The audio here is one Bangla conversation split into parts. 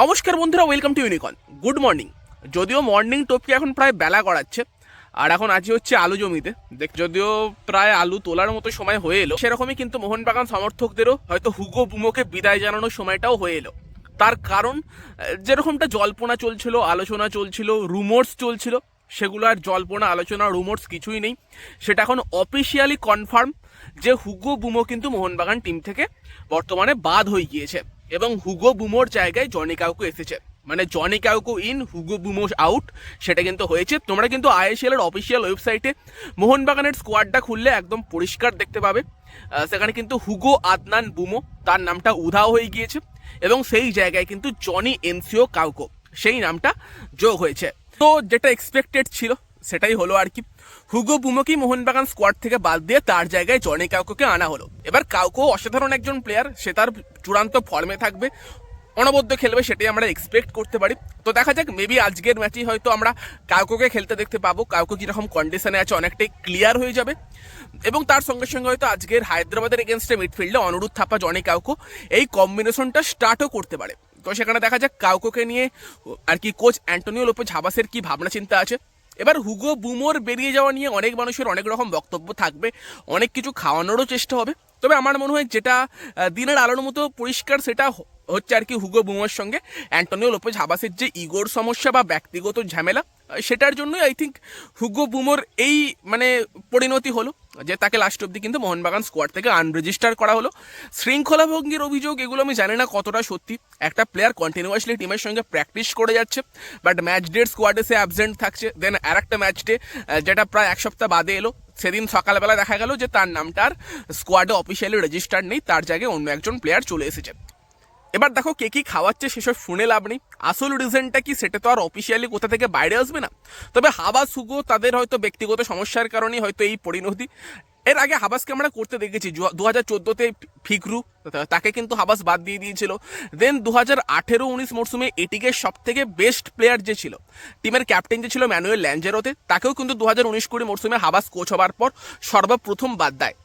নমস্কার বন্ধুরা welcome to Unicon good morning যদিও মর্নিং টপকে এখন প্রায় বেলা গড়াচ্ছে, আর এখন আজই হচ্ছে আলু জমিতে। দেখ, যদিও প্রায় আলু তোলার মতো সময় হয়ে এলো, সেরকমই কিন্তু মোহনবাগান সমর্থকদেরও হয়তো হুগো বুমোকে বিদায় জানানোর সময়টাও হয়ে এলো। তার কারণ, যেরকমটা জল্পনা চলছিল, আলোচনা চলছিল রুমোর্স চলছিল, সেগুলো আর জল্পনা, আলোচনা রুমোর্স কিছুই নেই। সেটা এখন অফিসিয়ালি কনফার্ম যে হুগো বুমো কিন্তু মোহনবাগান টিম থেকে বর্তমানে বাদ হয়ে গিয়েছে। এবং হুগো বুমোর জায়গায় জনি কাউকু এসেছে। মানে Johnny Kaku in Hugo Boumous out সেটা কিন্তু হয়েছে। তোমরা কিন্তু আইএসএল এর অফিসিয়াল ওয়েবসাইটে মোহনবাগানের স্কোয়াডটা খুললে একদম পরিষ্কার দেখতে পাবে। সেখানে কিন্তু হুগো আদনান বুমো তার নামটা উধাও হয়ে গিয়েছে। এবং সেই জায়গায় কিন্তু জনি এনসিও কাউকো সেই নামটা যোগ হয়েছে। তো যেটা এক্সপেক্টেড ছিল সেটাই হলো আর কি। হুগো বুমোকেই মোহনবাগান স্কোয়াড থেকে বাদ দিয়ে তার জায়গায় জনি কাউকোকে আনা হলো। এবার কাউকো অসাধারণ একজন প্লেয়ার সে তার চূড়ান্ত ফর্মে থাকবে। অনবদ্য খেলবে সেটাই আমরা এক্সপেক্ট করতে পারি। তো দেখা যাক মেবি আজকের ম্যাচেই হয়তো আমরা কাউকে খেলতে দেখতে পাবো। কাউকে কীরকম কন্ডিশনে আছে, অনেকটাই ক্লিয়ার হয়ে যাবে। এবং তার সঙ্গে সঙ্গে হয়তো আজকের হায়দ্রাবাদের এগেনস্টে মিডফিল্ডে অনুরোধ থাপা জনি কাউকো এই কম্বিনেশনটা স্টার্টও করতে পারে। তো সেখানে দেখা যাক কাউকোকে নিয়ে আর কি কোচ অ্যান্টোনিও লোপে ঝাবাসের কি ভাবনা চিন্তা আছে। এবার হুগো বুমোর বেরিয়ে যাওয়া নিয়ে অনেক মানুষের অনেক রকম বক্তব্য থাকবে, অনেক কিছু খাওয়ানোরও চেষ্টা হবে। তবে আমার মনে হয় যেটা দিনের আলোর মতো পরিষ্কার সেটা হচ্ছে আর কি হুগো বুমোর সঙ্গে অ্যান্টনিও লোপেজ হাবাসের যে ইগোর সমস্যা বা ব্যক্তিগত ঝামেলা সেটার জন্যই আই থিঙ্ক হুগো বুমোর এই মানে পরিণতি হলো। যে তাকে লাস্ট অব্দি কিন্তু মোহনবাগান স্কোয়াড থেকে আনরেজিস্টার করা হলো। শৃঙ্খলা ভঙ্গির অভিযোগ, এগুলো আমি জানি না কতটা সত্যি। একটা প্লেয়ার কন্টিনিউয়াসলি টিমের সঙ্গে প্র্যাকটিস করে যাচ্ছে বাট ম্যাচ ডেট স্কোয়াডে সে অ্যাবসেন্ট থাকছে। দেন আর একটা ম্যাচ ডে যেটা প্রায় এক সপ্তাহ বাদে এলো। সেদিন সকালবেলা দেখা গেল যে তার নামটা আর স্কোয়াডে অফিসিয়ালি রেজিস্টার নেই, তার জায়গায় অন্য একজন প্লেয়ার চলে এসেছে। এবার দেখো কে কি খাওয়াচ্ছে সেসব শুনে লাভ নেই। আসল রিজনটা কি সেটা তো আর অফিসিয়ালি কোথা থেকে বাইরে আসবে না। তবে হাবাস হুগো তাদের হয়তো ব্যক্তিগত সমস্যার কারণে হয়তো এই পরিণতি। এর আগে হাবাসকে আমরা করতে দেখেছি। দু হাজার চোদ্দোতে ফিকরু, তাকে কিন্তু হাবাস বাদ দিয়ে দিয়েছিল। দেন দু হাজার আঠেরো উনিশ মরশুমে এটিকে সব থেকে বেস্ট প্লেয়ার যে ছিল, টিমের ক্যাপ্টেন যে ছিল ম্যানুয়েল ল্যাঞ্জেরোতে, তাকেও কিন্তু দু হাজার উনিশ কুড়ি মরশুমে হাবাস কোচ হবার পর সর্বপ্রথম বাদ দেয়।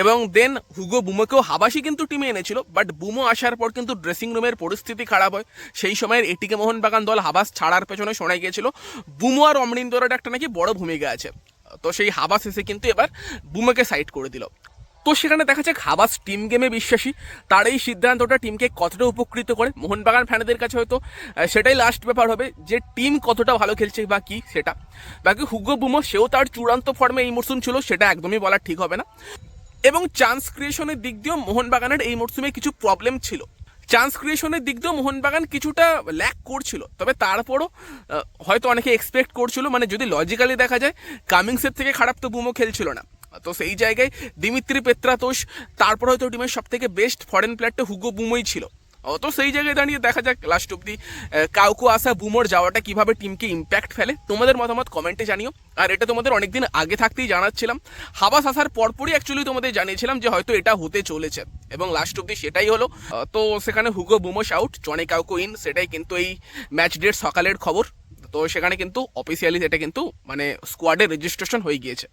এবং দেন হুগো বুমোকেও হাবাসি কিন্তু টিমে এনেছিল বাট বুমো আসার পর কিন্তু ড্রেসিং রুমের পরিস্থিতি খারাপ হয়। সেই সময়ের এটিকে মোহনবাগান দল হাবাস ছাড়ার পেছনে শোনা গিয়েছিল। বুমো আর অমরিন্দরের একটা নাকি বড় ভূমিকা আছে। তো সেই হাবাস এসে কিন্তু এবার বুমোকে সাইড করে দিল। তো সেখানে দেখা যাক হাবাস টিম গেমে বিশ্বাসী। তার এই সিদ্ধান্তটা টিমকে কতটা উপকৃত করে? মোহনবাগান ফ্যানেদের কাছে হয়তো সেটাই লাস্ট ব্যাপার হবে যে টিম কতটা ভালো খেলছে বা কি সেটা। বাকি হুগো বুমো সেও তার চূড়ান্ত ফর্মে এই মরশুম ছিল, সেটা একদমই বলা ঠিক হবে না। এবং চান্স ক্রিয়েশনের দিক দিয়েও মোহনবাগানের এই মরশুমে কিছু প্রবলেম ছিল। চান্স ক্রিয়েশনের দিক দিয়েও মোহনবাগান কিছুটা ল্যাক করছিল। তবে তারপরও হয়তো অনেকে এক্সপেক্ট করছিল মানে যদি লজিক্যালি দেখা যায় কামিংসের থেকে খারাপ তো বুমো খেলছিল না। তো সেই জায়গায় দিমিত্রি পেত্রাতোষ, তারপর হয়তো টিমের সব থেকে বেস্ট ফরেন প্লেয়ারটা হুগো বুমোই ছিল। তো সেই জায়গায় দাঁড়িয়ে দেখা যাক লাস্ট অব্দি কাউকু আসা বুমোর যাওয়াটা কীভাবে টিমকে ইম্প্যাক্ট ফেলে। তোমাদের মতামত কমেন্টে জানিও। আর এটা তোমাদের অনেকদিন আগে থাকতেই জানাচ্ছিলাম। হাবাস আসার পরপরই অ্যাকচুয়ালি তোমাদের জানিয়েছিলাম যে হয়তো এটা হতে চলেছে। এবং লাস্ট অব্দি সেটাই হলো। তো সেখানে হুগো বুমোস আউট জনে কাউকু ইন সেটাই কিন্তু এই ম্যাচ ডেট সকালের খবর। তো সেখানে কিন্তু অফিসিয়ালি এটা কিন্তু মানে স্কোয়াডে রেজিস্ট্রেশন হয়ে গিয়েছে।